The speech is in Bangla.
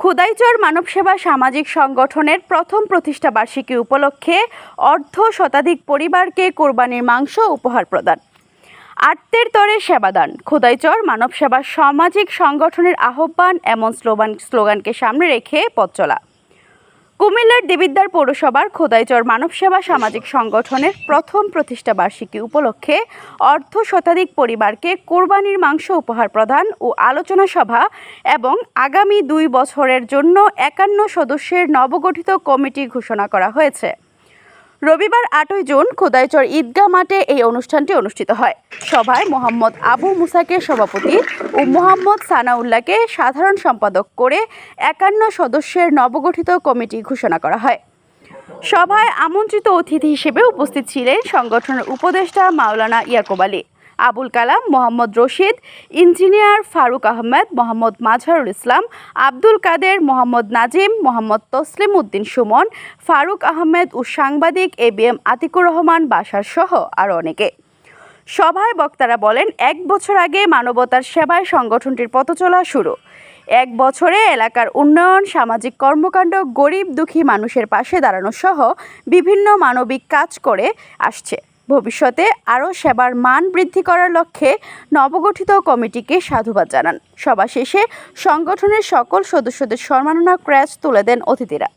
খুদাইচর মানব সেবা সামাজিক সংগঠনের প্রথম প্রতিষ্ঠা বার্ষিকী উপলক্ষে অর্ধ শতাধিক পরিবারকে কোরবানির মাংস উপহার প্রদান। আত্মের তরে সেবাদান। খোদাইচর মানব সেবা সামাজিক সংগঠনের আহ্বান এমন স্লোগান স্লোগানকে সামনে রেখে পথ চলা। কুমিল্লার দেবিদ্বার পৌরসভার খোদাইচর মানব সেবা সামাজিক সংগঠনের প্রথম প্রতিষ্ঠা বার্ষিকী উপলক্ষে অর্ধ শতাধিক পরিবারকে কোরবানির মাংস উপহার প্রদান ও আলোচনা সভা এবং আগামী দুই বছরের জন্য একান্ন সদস্যের নবগঠিত কমিটি ঘোষণা করা হয়েছে। রবিবার আটই জুন খোদাইচর ঈদগাহ মাঠে এই অনুষ্ঠানটি অনুষ্ঠিত হয়। সভায় মোহাম্মদ আবু মুসাকে সভাপতি ও মোহাম্মদ সানাউল্লাহকে সাধারণ সম্পাদক করে একান্ন সদস্যের নবগঠিত কমিটি ঘোষণা করা হয়। সভায় আমন্ত্রিত অতিথি হিসেবে উপস্থিত ছিলেন সংগঠনের উপদেষ্টা মাওলানা ইয়াকুব আলী। আবুল কালাম, মোহাম্মদ রশিদ, ইঞ্জিনিয়ার ফারুক আহমেদ, মোহাম্মদ মাজহারুল ইসলাম, আব্দুল কাদের, মোহাম্মদ নাজিম, মোহাম্মদ তসলিম উদ্দিন সুমন, ফারুক আহমেদ ও সাংবাদিক A B M Atiqur Rahman Basar সহ আরও অনেকে। সভায় বক্তারা বলেন, এক বছর আগে মানবতার সেবায় সংগঠনটির পথচলা শুরু। এক বছরে এলাকার উন্নয়ন, সামাজিক কর্মকাণ্ড, গরিব দুঃখী মানুষের পাশে দাঁড়ানো সহ বিভিন্ন মানবিক কাজ করে আসছে। ভবিষ্যতে আরও সেবার মান বৃদ্ধি করার লক্ষ্যে নবগঠিত কমিটিকে সাধুবাদ জানান। সভা শেষে সংগঠনের সকল সদস্যদের সম্মাননা ক্র্যাশ তুলে দেন অতিথিরা।